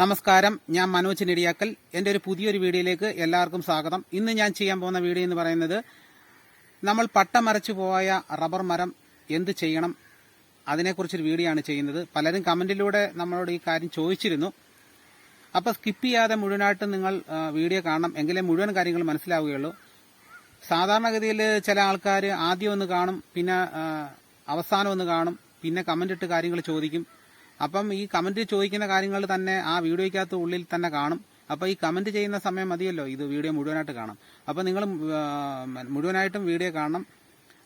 നമസ്കാരം. ഞാൻ മനോജ് നെടിയാക്കൽ. എന്റെ ഒരു പുതിയൊരു വീഡിയോയിലേക്ക് എല്ലാവർക്കും സ്വാഗതം. ഇന്ന് ഞാൻ ചെയ്യാൻ പോകുന്ന വീഡിയോ എന്ന് പറയുന്നത് നമ്മൾ പട്ടമരച്ചു പോയ റബ്ബർ മരം എന്ത് ചെയ്യണം? അതിനെക്കുറിച്ചൊരു വീഡിയോ ആണ് ചെയ്യുന്നത്. പലരും കമന്റിലൂടെ നമ്മളോട് ഈ കാര്യം ചോദിച്ചിരുന്നു. അപ്പോൾ സ്കിപ്പ് ചെയ്യാതെ മുഴുവനായിട്ട് നിങ്ങൾ വീഡിയോ കാണണം. എങ്കിലേ മുഴുവൻ കാര്യങ്ങൾ മനസ്സിലാവുകയുള്ളൂ. സാധാരണഗതിയിൽ ചില ആൾക്കാർ ആദ്യം ഒന്ന് കാണും പിന്നെ അവസാനം ഒന്ന് കാണും പിന്നെ കമന്റ് ഇട്ട് കാര്യങ്ങൾ ചോദിക്കും. അപ്പം ഈ കമന്റ് ചോദിക്കുന്ന കാര്യങ്ങൾ തന്നെ ആ വീഡിയോയ്ക്കകത്ത് ഉള്ളിൽ തന്നെ കാണും. അപ്പോൾ ഈ കമന്റ് ചെയ്യുന്ന സമയം മതിയല്ലോ ഇത് വീഡിയോ മുഴുവനായിട്ട് കാണാം. അപ്പോൾ നിങ്ങൾ മുഴുവനായിട്ടും വീഡിയോ കാണണം.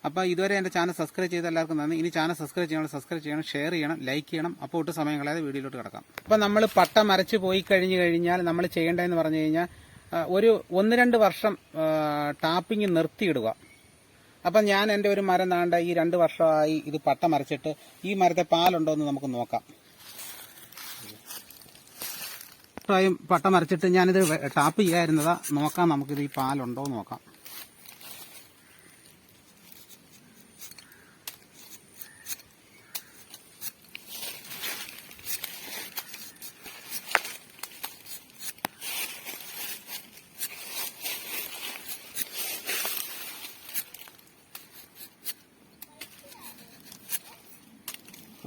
അപ്പോൾ ഇതുവരെ എന്റെ ചാനൽ സബ്സ്ക്രൈബ് ചെയ്ത എല്ലാവർക്കും നന്ദി. ഇനി ചാനൽ സബ്സ്ക്രൈബ് ചെയ്യണം സബ്സ്ക്രൈബ് ചെയ്യണം ഷെയർ ചെയ്യണം ലൈക്ക് ചെയ്യണം. അപ്പോൾ ഒട്ട് സമയം കളയാതെ വീഡിയോയിലോട്ട് കിടക്കാം. അപ്പോൾ നമ്മൾ പട്ട മരച്ച് പോയി കഴിഞ്ഞു കഴിഞ്ഞാൽ നമ്മൾ ചെയ്യേണ്ടതെന്ന് പറഞ്ഞു കഴിഞ്ഞാൽ ഒരു ഒന്ന് രണ്ട് വർഷം ടാപ്പിംഗ് നിർത്തിയിടുക. അപ്പം ഞാൻ എന്റെ ഒരു മരം താണ്ട ഈ രണ്ട് വർഷമായി ഇത് പട്ട മരച്ചിട്ട് ഈ മരത്തെ പാലുണ്ടോ എന്ന് നമുക്ക് നോക്കാം. ഇപ്രായം പട്ട മരച്ചിട്ട് ഞാനിത് ടാപ്പ് ചെയ്യാതിരുന്നതാ. നോക്കാം നമുക്കിത് ഈ പാലുണ്ടോ നോക്കാം.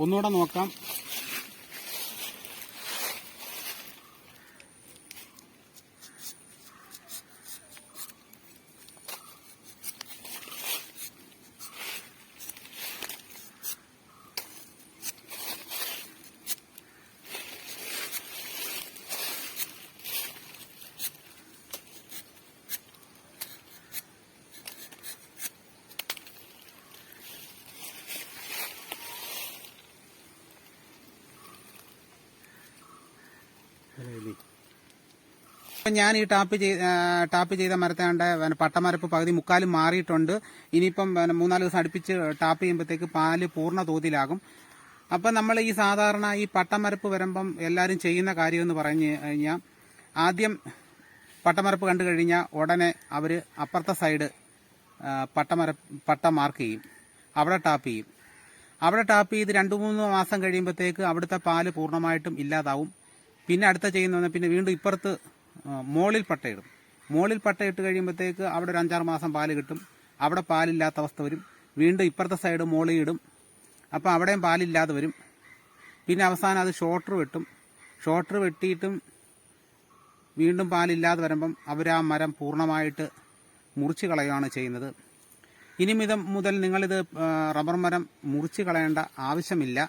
ഒന്നുകൂടെ നോക്കാം. ഇപ്പം ഞാൻ ഈ ടാപ്പ് ചെയ്ത് ടാപ്പ് ചെയ്ത മരത്തെ കണ്ട പട്ടമരപ്പ് പകുതി മുക്കാലും മാറിയിട്ടുണ്ട്. ഇനിയിപ്പം മൂന്നാൽ ദിവസം അടുപ്പിച്ച് ടാപ്പ് ചെയ്യുമ്പോഴത്തേക്ക് പാൽ പൂർണ തോതിലാകും. അപ്പം നമ്മൾ ഈ സാധാരണ ഈ പട്ടമരപ്പ് വരുമ്പം എല്ലാവരും ചെയ്യുന്ന കാര്യം എന്ന് പറഞ്ഞു കഴിഞ്ഞാൽ ആദ്യം പട്ടമരപ്പ് കണ്ടു കഴിഞ്ഞാൽ ഉടനെ അവർ അപ്പുറത്തെ സൈഡ് പട്ടമര പട്ട മാർക്ക് ചെയ്യും. അവിടെ ടാപ്പ് ചെയ്യും. അവിടെ ടാപ്പ് ചെയ്ത് രണ്ട് മൂന്ന് മാസം കഴിയുമ്പോഴത്തേക്ക് അവിടുത്തെ പാൽ പൂർണമായിട്ടും ഇല്ലാതാവും. പിന്നെ അടുത്ത ചെയ്യുന്ന പിന്നെ വീണ്ടും ഇപ്പുറത്ത് മോളിൽ പട്ടയിടും. മോളിൽ പട്ടയിട്ട് കഴിയുമ്പോഴത്തേക്ക് അവിടെ ഒരു അഞ്ചാറ് മാസം പാൽ കിട്ടും. അവിടെ പാലില്ലാത്ത അവസ്ഥ വരും. വീണ്ടും ഇപ്പുറത്തെ സൈഡ് മോളിൽ ഇടും. അപ്പോൾ അവിടെയും പാലില്ലാതെ വരും. പിന്നെ അവസാനം അത് ഷോട്ടർ വെട്ടും. ഷോട്ടർ വെട്ടിയിട്ടും വീണ്ടും പാലില്ലാതെ വരുമ്പം അവർ ആ മരം പൂർണമായിട്ട് മുറിച്ച് കളയുകയാണ് ചെയ്യുന്നത്. ഇനി മിതം മുതൽ നിങ്ങളിത് റബ്ബർ മരം മുറിച്ച് കളയേണ്ട ആവശ്യമില്ല.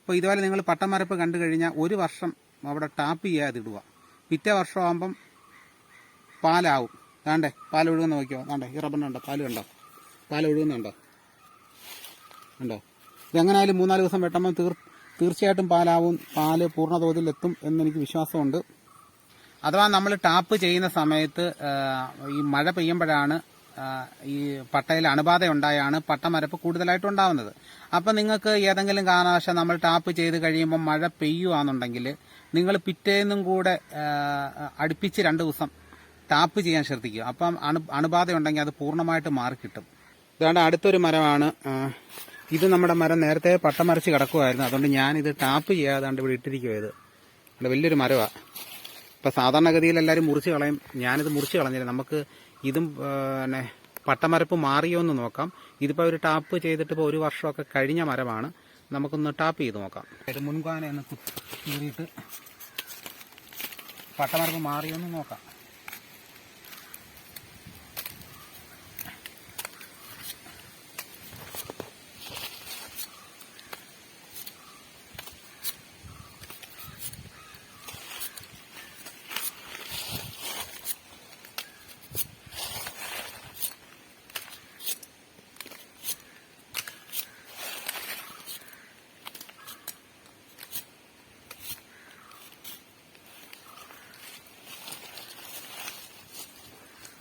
ഇപ്പോൾ ഇതുപോലെ നിങ്ങൾ പട്ടമരപ്പ് കണ്ടു കഴിഞ്ഞാൽ ഒരു വർഷം അവിടെ ടാപ്പ് ചെയ്യാതെ ഇടുക. പിറ്റേ വർഷമാകുമ്പം പാലാവും. താണ്ടേ പാൽ ഒഴുകുന്ന നോക്കിയോ? താണ്ടേ ഈ റബ്ബറിനുണ്ടോ പാൽ കണ്ടോ? പാൽ ഒഴുകുന്നുണ്ടോ? ഉണ്ടോ? ഇതെങ്ങനെയായാലും മൂന്നാൽ ദിവസം വെട്ടുമ്പോൾ തീർ തീർച്ചയായിട്ടും പാലാവും. പാൽ പൂർണ തോതിലെത്തും എന്നെനിക്ക് വിശ്വാസമുണ്ട്. അഥവാ നമ്മൾ ടാപ്പ് ചെയ്യുന്ന സമയത്ത് ഈ മഴ പെയ്യുമ്പോഴാണ് ഈ പട്ടയിൽ അണുബാധ ഉണ്ടായാണ് പട്ടമരപ്പ് കൂടുതലായിട്ട് ഉണ്ടാവുന്നത്. അപ്പം നിങ്ങൾക്ക് ഏതെങ്കിലും കാരണവശാൽ നമ്മൾ ടാപ്പ് ചെയ്ത് കഴിയുമ്പോൾ മഴ പെയ്യുകയാണെന്നുണ്ടെങ്കിൽ നിങ്ങൾ പിറ്റേന്നും കൂടെ അടുപ്പിച്ച് രണ്ട് ദിവസം ടാപ്പ് ചെയ്യാൻ ശ്രദ്ധിക്കുക. അപ്പം അണു അണുബാധ ഉണ്ടെങ്കിൽ അത് പൂർണമായിട്ട് മാറി കിട്ടും ഇതാണ്ട് അടുത്തൊരു മരമാണ്. ഇത് നമ്മുടെ മരം നേരത്തെ പട്ടമരച്ച് കിടക്കുമായിരുന്നു അതുകൊണ്ട് ഞാനിത് ടാപ്പ് ചെയ്യാതാണ്ട് ഇവിടെ ഇട്ടിരിക്കുവായത് ഇവിടെ വലിയൊരു മരമാണ് ഇപ്പം സാധാരണഗതിയിൽ എല്ലാവരും മുറിച്ച് കളയും. ഞാനിത് മുറിച്ച് കളഞ്ഞില്ല. നമുക്ക് ഇതും പിന്നെ പട്ടമരപ്പ് മാറിയോ എന്ന് നോക്കാം. ഇതിപ്പോൾ ഒരു ടാപ്പ് ചെയ്തിട്ട് ഇപ്പോൾ ഒരു വർഷമൊക്കെ കഴിഞ്ഞ മരമാണ്. നമുക്കൊന്ന് ടാപ്പ് ചെയ്ത് നോക്കാം. മുൻകാനെ ഒന്ന് കീറിയിട്ട് പട്ടമരപ്പ് മാറിയോ എന്ന് നോക്കാം.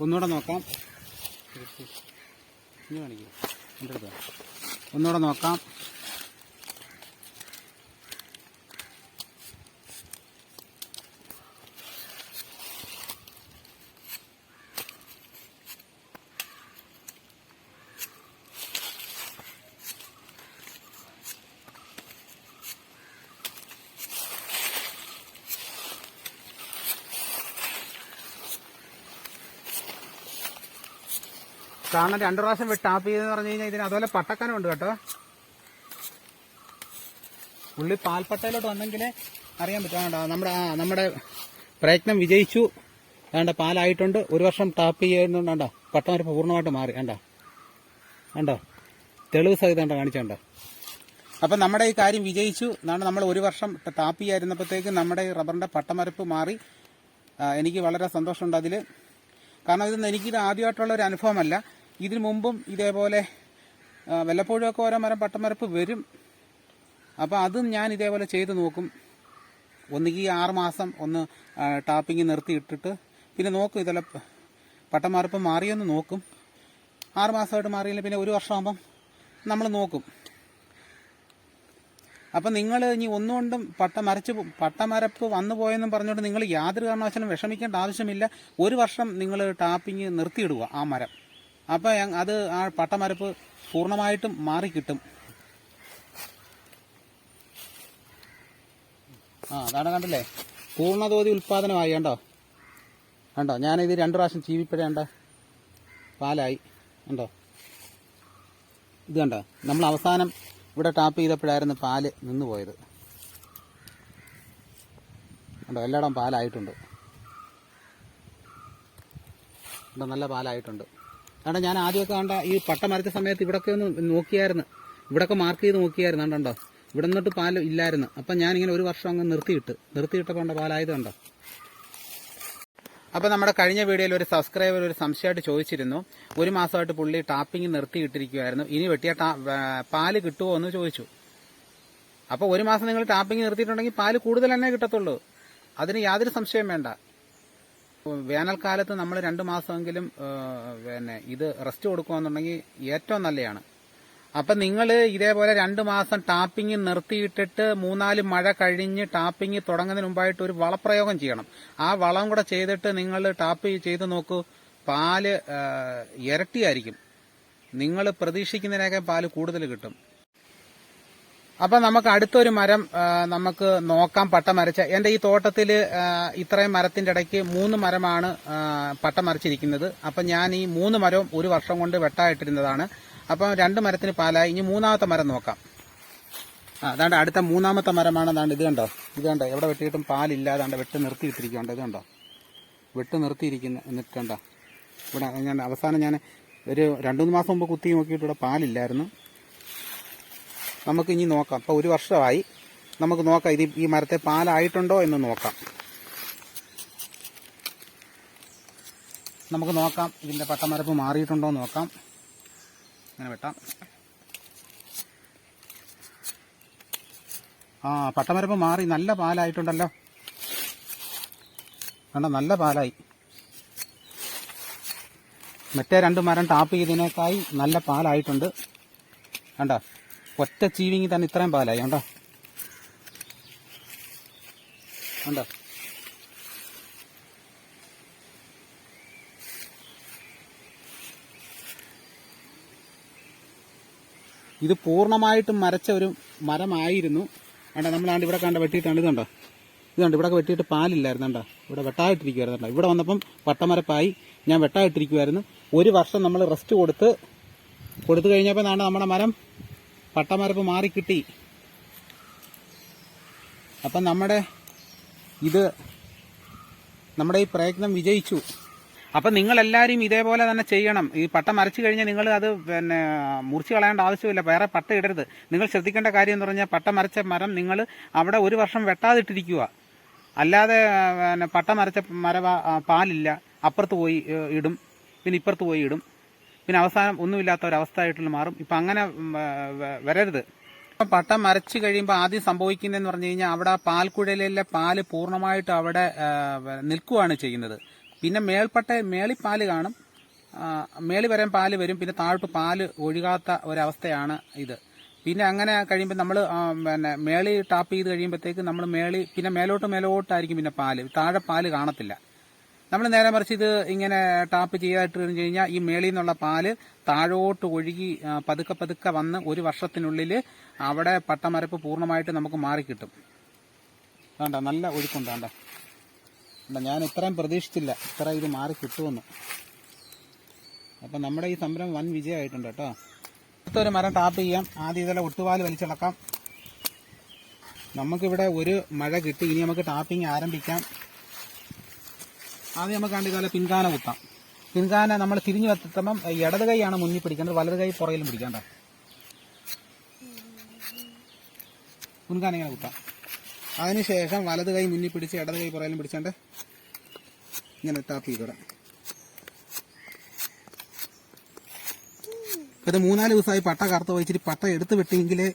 ഒന്നുകൂടെ നോക്കാം. ഒന്നുകൂടെ നോക്കാം. കാരണം രണ്ടു പ്രാവശ്യം ടാപ്പ് ചെയ്തെന്ന് പറഞ്ഞു കഴിഞ്ഞാൽ ഇതിന് അതുപോലെ പട്ടക്കനുണ്ട് കേട്ടോ. ഉള്ളി പാൽപ്പട്ടയിലോട്ട് വന്നെങ്കിലേ അറിയാൻ പറ്റും. നമ്മുടെ ആ നമ്മുടെ പ്രയത്നം വിജയിച്ചു. വേണ്ട പാലായിട്ടുണ്ട്. ഒരു വർഷം ടാപ്പ് ചെയ്യുന്നുണ്ട് വേണ്ട പട്ടം പട്ടമരപ്പ് പൂർണമായിട്ട് മാറി. വേണ്ട കണ്ടോ? തെളിവ് സഹിതം കാണിച്ചോണ്ടോ അപ്പം നമ്മുടെ ഈ കാര്യം വിജയിച്ചു. എന്നാണ് നമ്മൾ ഒരു വർഷം ടാപ്പ് ചെയ്യായിരുന്നപ്പോഴത്തേക്ക് നമ്മുടെ ഈ റബ്ബറിന്റെ പട്ടമരപ്പ് മാറി. എനിക്ക് വളരെ സന്തോഷമുണ്ട് അതിൽ കാരണം ഇതൊന്നും എനിക്കിത് ആദ്യമായിട്ടുള്ള ഒരു അനുഭവമല്ല. ഇതിനു മുമ്പും ഇതേപോലെ വല്ലപ്പോഴുമൊക്കെ ഓരോ മരം പട്ടമരപ്പ് വരും. അപ്പോൾ അതും ഞാൻ ഇതേപോലെ ചെയ്ത് നോക്കും. ഒന്നുകിൽ ആറുമാസം ഒന്ന് ടാപ്പിംഗ് നിർത്തിയിട്ടിട്ട് പിന്നെ നോക്കും ഇതല്ല പട്ടമരപ്പ് മാറിയൊന്ന് നോക്കും. ആറുമാസമായിട്ട് മാറിയില്ല പിന്നെ ഒരു വർഷമാകുമ്പം നമ്മൾ നോക്കും. അപ്പം നിങ്ങൾ ഇനി ഒന്നുകൊണ്ടും പട്ട മരച്ച് പട്ടമരപ്പ് വന്നു പോയെന്നും പറഞ്ഞുകൊണ്ട് നിങ്ങൾ യാതൊരു കാരണവശാലും വിഷമിക്കേണ്ട ആവശ്യമില്ല. ഒരു വർഷം നിങ്ങൾ ടാപ്പിങ് നിർത്തിയിടുക ആ മരം. അപ്പം അത് ആ പട്ടമരപ്പ് പൂർണമായിട്ടും മാറിക്കിട്ടും. ആ അതാണ് കണ്ടില്ലേ? പൂർണതോതി ഉൽപാദനമായി കണ്ടോ? കണ്ടോ? ഞാനിത് രണ്ട് പ്രാവശ്യം ചീവിപ്പഴേ കണ്ടോ? പാലായി കണ്ടോ? ഇത് കണ്ടോ? നമ്മൾ അവസാനം ഇവിടെ ടാപ്പ് ചെയ്തപ്പോഴായിരുന്നു പാൽ നിന്ന് പോയത്. കണ്ടോ? എല്ലായിടം പാലായിട്ടുണ്ട്. കണ്ടോ? നല്ല പാലായിട്ടുണ്ട്. കണ്ടോ ഞാൻ ആദ്യമൊക്കെ കണ്ട ഈ പട്ട മരച്ച സമയത്ത് ഇവിടൊക്കെ ഒന്ന് നോക്കിയായിരുന്നു. ഇവിടൊക്കെ മാർക്ക് ചെയ്ത് നോക്കിയായിരുന്നു കണ്ടോ? ഇവിടെ നിന്നിട്ട് പാൽ ഇല്ലായിരുന്നു. അപ്പം ഞാനിങ്ങനെ ഒരു വർഷം അങ്ങ് നിർത്തിയിട്ട്. നിർത്തിയിട്ടപ്പോൾ കണ്ടോ പാലായത് കണ്ടോ? അപ്പോൾ നമ്മുടെ കഴിഞ്ഞ വീഡിയോയിൽ ഒരു സബ്സ്ക്രൈബർ ഒരു സംശയമായിട്ട് ചോദിച്ചിരുന്നു. ഒരു മാസമായിട്ട് പുള്ളി ടാപ്പിംഗ് നിർത്തിയിട്ടിരിക്കുവായിരുന്നു. ഇനി വെട്ടിയ പാൽ പാൽ കിട്ടുമോ എന്ന് ചോദിച്ചു. അപ്പോൾ ഒരു മാസം നിങ്ങൾ ടാപ്പിംഗ് നിർത്തിയിട്ടുണ്ടെങ്കിൽ പാൽ കൂടുതൽ തന്നെ കിട്ടത്തുള്ളൂ. അതിന് യാതൊരു സംശയം വേണ്ട. വേനൽക്കാലത്ത് നമ്മൾ രണ്ട് മാസമെങ്കിലും പിന്നെ ഇത് റെസ്റ്റ് കൊടുക്കുകയെന്നുണ്ടെങ്കിൽ ഏറ്റവും നല്ലതാണ് അപ്പം നിങ്ങൾ ഇതേപോലെ രണ്ട് മാസം ടാപ്പിംഗ് നിർത്തിയിട്ടിട്ട് മൂന്നാൽ മഴ കഴിഞ്ഞ് ടാപ്പിംഗ് തുടങ്ങുന്നതിന് മുമ്പായിട്ട് ഒരു വളപ്രയോഗം ചെയ്യണം. ആ വളം കൂടെ ചെയ്തിട്ട് നിങ്ങൾ ടാപ്പ് ചെയ്ത് നോക്കൂ പാൽ ഇരട്ടിയായിരിക്കും. നിങ്ങൾ പ്രതീക്ഷിക്കുന്നതിനേക്കാൾ പാൽ കൂടുതൽ കിട്ടും. അപ്പൊ നമുക്ക് അടുത്തൊരു മരം നമുക്ക് നോക്കാം പട്ട മരച്ച എന്റെ ഈ തോട്ടത്തിൽ ഇത്രയും മരത്തിന്റെ ഇടയ്ക്ക് മൂന്ന് മരമാണ് പട്ടമരച്ചിരിക്കുന്നത്. പട്ട മരച്ചിരിക്കുന്നത് അപ്പൊ ഞാൻ ഈ മൂന്ന് മരവും ഒരു വർഷം കൊണ്ട് വെട്ടായിട്ടിരുന്നതാണ്. അപ്പം രണ്ട് മരത്തിന് പാലായി. ഇനി മൂന്നാമത്തെ മരം നോക്കാം. അതാണ്ട് അടുത്ത മൂന്നാമത്തെ മരമാണ്. അതാണ്ട് ഇത് കണ്ടോ? ഇത് കണ്ടോ? എവിടെ വെട്ടിയിട്ടും പാലില്ല. അതാണ്ട് വെട്ട് നിർത്തിയിട്ടിരിക്കുന്നുണ്ട് ഇത് കണ്ടോ? വെട്ട് നിർത്തിയിരിക്കുന്ന എന്നിട്ട് കണ്ടോ ഇവിടെ ഞാൻ അവസാനം ഞാൻ ഒരു രണ്ടു മൂന്ന് മാസം മുമ്പ് കുത്തി നോക്കിയിട്ട് ഇവിടെ പാലില്ലായിരുന്നു. നമുക്ക് ഇനി നോക്കാം. അപ്പോൾ ഒരു വർഷമായി നമുക്ക് നോക്കാം ഇത് ഈ മരത്തെ പാലായിട്ടുണ്ടോ എന്ന് നോക്കാം. നമുക്ക് നോക്കാം ഇതിന്റെ പട്ടമരപ്പ് മാറിയിട്ടുണ്ടോ എന്ന് നോക്കാം. അങ്ങനെ വെട്ടാം. ആ പട്ടമരപ്പ് മാറി. നല്ല പാലായിട്ടുണ്ടല്ലോ. കണ്ട? നല്ല പാലായി. മറ്റേ രണ്ട് മരം ടാപ്പ് ചെയ്തതിനേക്കായി നല്ല പാലായിട്ടുണ്ട്. കണ്ട? ഒറ്റ ചീവിങ്ങി തന്നെ ഇത്രയും പാലായി കണ്ടോ? കണ്ടോ? ഇത് പൂർണമായിട്ടും മരച്ച ഒരു മരമായിരുന്നു. വേണ്ട നമ്മളാണ്ട് ഇവിടെ കണ്ട വെട്ടിയിട്ടാണ് ഇത് കണ്ടോ? ഇത് കണ്ടോ ഇവിടെ വെട്ടിയിട്ട് പാലില്ലായിരുന്നു കണ്ടോ? ഇവിടെ വെട്ടായിട്ടിരിക്കുവായിരുന്നു ഇവിടെ വന്നപ്പം പട്ടമരപ്പായി ഞാൻ വെട്ടായിട്ടിരിക്കുമായിരുന്നു ഒരു വർഷം നമ്മൾ റെസ്റ്റ് കൊടുത്ത് കൊടുത്തു കഴിഞ്ഞപ്പോൾ നമ്മുടെ മരം? പട്ടമരപ്പ് മാറി കിട്ടി. അപ്പം നമ്മുടെ ഇത് നമ്മുടെ ഈ പ്രയത്നം വിജയിച്ചു. അപ്പം നിങ്ങളെല്ലാവരും ഇതേപോലെ തന്നെ ചെയ്യണം. ഈ പട്ട മരച്ചു കഴിഞ്ഞാൽ നിങ്ങൾ അത് പിന്നെ മുറിച്ച് കളയേണ്ട ആവശ്യമില്ല. വേറെ പട്ട ഇടരുത്. നിങ്ങൾ ശ്രദ്ധിക്കേണ്ട കാര്യം എന്ന് പറഞ്ഞാൽ പട്ട മരച്ച മരം നിങ്ങൾ അവിടെ ഒരു വർഷം വെട്ടാതിട്ടിരിക്കുക. അല്ലാതെ പിന്നെ പട്ട മരച്ച മരവ പാലില്ല. അപ്പുറത്ത് പോയി ഇടും. പിന്നെ ഇപ്പുറത്ത് പോയി ഇടും. പിന്നെ അവസാനം ഒന്നുമില്ലാത്ത ഒരവസ്ഥയായിട്ടുള്ള മാറും. ഇപ്പം അങ്ങനെ വരരുത്. ഇപ്പം പട്ടം മരച്ച് കഴിയുമ്പോൾ ആദ്യം സംഭവിക്കുന്നതെന്ന് പറഞ്ഞു കഴിഞ്ഞാൽ അവിടെ പാൽക്കുഴലിലെ പാൽ പൂർണമായിട്ട് അവിടെ നിൽക്കുകയാണ് ചെയ്യുന്നത്. പിന്നെ മേൽപ്പട്ട മേളി പാൽ കാണും മേളി വരാൻ പാൽ വരും. പിന്നെ താഴോട്ട് പാൽ ഒഴുകാത്ത ഒരവസ്ഥയാണ് ഇത്. പിന്നെ അങ്ങനെ കഴിയുമ്പോൾ നമ്മൾ പിന്നെ മേളി ടാപ്പ് ചെയ്ത് കഴിയുമ്പോഴത്തേക്ക് നമ്മൾ മേളി പിന്നെ മേലോട്ട് മേലോട്ടായിരിക്കും പിന്നെ പാൽ. താഴെ പാൽ കാണത്തില്ല. നമ്മൾ നേരെ മറിച്ച് ഇത് ഇങ്ങനെ ടാപ്പ് ചെയ്തിട്ട് കഴിഞ്ഞ് കഴിഞ്ഞാൽ ഈ മേളിൽ നിന്നുള്ള പാൽ താഴോട്ട് ഒഴുകി പതുക്കെ പതുക്കെ വന്ന് ഒരു വർഷത്തിനുള്ളിൽ അവിടെ പട്ടമരപ്പ് പൂർണമായിട്ട് നമുക്ക് മാറിക്കിട്ടും വേണ്ട നല്ല ഒഴുക്കുണ്ട് വേണ്ട. വേണ്ട ഞാൻ ഇത്രയും പ്രതീക്ഷിച്ചില്ല. ഇത്ര ഇത് മാറി കിട്ടുമെന്ന്. അപ്പം നമ്മുടെ ഈ സംരംഭം വൻ വിജയമായിട്ടുണ്ട് കേട്ടോ. അടുത്തൊരു മരം ടാപ്പ് ചെയ്യാം. ആദ്യം ഇതെല്ലാം ഒട്ടുപാൽ വലിച്ചിളക്കാം. നമുക്കിവിടെ ഒരു മഴ കിട്ടി. ഇനി നമുക്ക് ടാപ്പിംഗ് ആരംഭിക്കാം. ആദ്യം നമുക്ക് കണ്ടു ഇതുപോലെ പിൻകാന കുത്താം. പിൻകാന നമ്മൾ തിരിഞ്ഞു എത്തുമ്പം ഇടത് കൈയാണ് മുന്നിൽ പിടിക്കേണ്ടത് വലത് കൈ പുറകിലും പിടിക്കണ്ട മുൻകാന ഇങ്ങനെ കുത്താം. അതിനുശേഷം വലത് കൈ മുന്നിൽ പിടിച്ച് ഇടത് കൈ പുറകിലും പിടിച്ചാണ്ട് ഇങ്ങനെ ടാപ്പ് ചെയ്തിടാം ഇത് മൂന്നാൽ ദിവസമായി പട്ട കറുത്ത് വഹിച്ചിട്ട് പട്ട എടുത്ത് വിട്ടെങ്കിലേ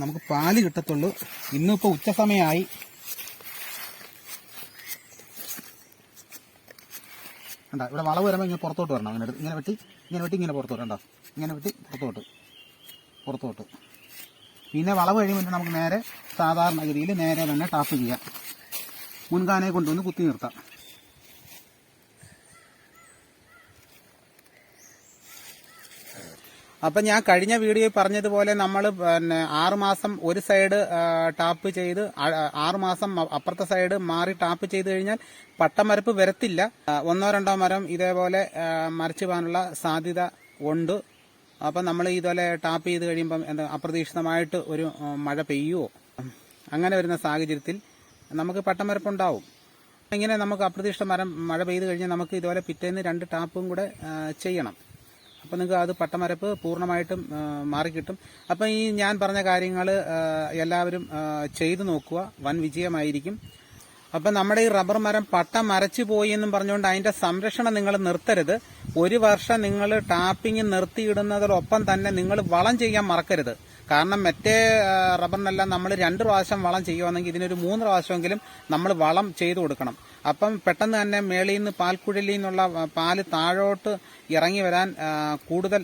നമുക്ക് പാൽ കിട്ടത്തുള്ളൂ. ഇന്നിപ്പോൾ ഉച്ച സമയമായി കണ്ട ഇവിടെ വളവ് വരുമ്പോൾ ഇങ്ങനെ പുറത്തോട്ട് വരണം അങ്ങനെ ഇങ്ങനെ വെട്ടി ഇങ്ങനെ വെട്ടി ഇങ്ങനെ പുറത്തോട്ട് കണ്ടോ? ഇങ്ങനെ വെട്ടി പുറത്തോട്ട് പുറത്തോട്ട്. പിന്നെ വളവ് കഴിയുമ്പോൾ നമുക്ക് നേരെ സാധാരണ സാധാരണഗതിയിൽ നേരെ തന്നെ ടാപ്പ് ചെയ്യാം. മുൻകാനെ കൊണ്ടുവന്ന് കുത്തി നിർത്താം. അപ്പം ഞാൻ കഴിഞ്ഞ വീഡിയോയിൽ പറഞ്ഞതുപോലെ നമ്മൾ പിന്നെ ആറുമാസം ഒരു സൈഡ് ടാപ്പ് ചെയ്ത് ആറുമാസം അപ്പുറത്തെ സൈഡ് മാറി ടാപ്പ് ചെയ്ത് കഴിഞ്ഞാൽ പട്ടമരപ്പ് വരത്തില്ല. ഒന്നോ രണ്ടോ മരം ഇതേപോലെ മരച്ചു പോകാനുള്ള സാധ്യത ഉണ്ട്. അപ്പം നമ്മൾ ഇതുപോലെ ടാപ്പ് ചെയ്ത് കഴിയുമ്പം എന്താ അപ്രതീക്ഷിതമായിട്ട് ഒരു മഴ പെയ്യുമോ അങ്ങനെ വരുന്ന സാഹചര്യത്തിൽ നമുക്ക് പട്ടമരപ്പുണ്ടാവും. ഇങ്ങനെ നമുക്ക് അപ്രതീക്ഷിത മരം മഴ പെയ്ത് കഴിഞ്ഞാൽ നമുക്ക് ഇതുപോലെ പിറ്റേന്ന് രണ്ട് ടാപ്പും കൂടെ ചെയ്യണം. അപ്പം നിങ്ങൾക്ക് അത് പട്ടമരപ്പ് പൂർണമായിട്ടും മാറി മാറിക്കിട്ടും. അപ്പം ഈ ഞാൻ പറഞ്ഞ കാര്യങ്ങൾ എല്ലാവരും ചെയ്തു നോക്കുക. വൻ വിജയമായിരിക്കും. അപ്പം നമ്മുടെ ഈ റബ്ബർ മരം പട്ടം മരച്ചു പോയി എന്നും പറഞ്ഞുകൊണ്ട് അതിന്റെ സംരക്ഷണം നിങ്ങൾ നിർത്തരുത്. ഒരു വർഷം നിങ്ങൾ ടാപ്പിംഗ് നിർത്തിയിടുന്നതോടൊപ്പം തന്നെ നിങ്ങൾ വളം ചെയ്യാൻ മറക്കരുത്. കാരണം മറ്റേ റബ്ബറിനെല്ലാം നമ്മൾ രണ്ട് പ്രാവശ്യം വളം ചെയ്യുവാണെങ്കിൽ ഇതിനൊരു മൂന്ന് പ്രാവശ്യമെങ്കിലും നമ്മൾ വളം ചെയ്തു കൊടുക്കണം. അപ്പം പെട്ടെന്ന് തന്നെ മേളിൽ നിന്ന് പാൽക്കുഴലിൽ നിന്നുള്ള പാൽ താഴോട്ട് ഇറങ്ങി വരാൻ കൂടുതൽ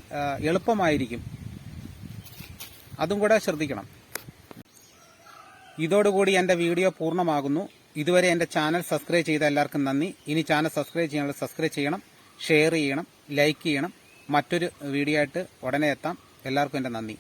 എളുപ്പമായിരിക്കും. അതും കൂടെ ശ്രദ്ധിക്കണം. ഇതോടുകൂടി എന്റെ വീഡിയോ പൂർണമാകുന്നു. ഇതുവരെ എന്റെ ചാനൽ സബ്സ്ക്രൈബ് ചെയ്ത എല്ലാവർക്കും നന്ദി. ഇനി ചാനൽ സബ്സ്ക്രൈബ് ചെയ്യാനുള്ള സബ്സ്ക്രൈബ് ചെയ്യണം ഷെയർ ചെയ്യണം ലൈക്ക് ചെയ്യണം. മറ്റൊരു വീഡിയോ ആയിട്ട് ഉടനെ എത്താം. എല്ലാവർക്കും എന്റെ നന്ദി.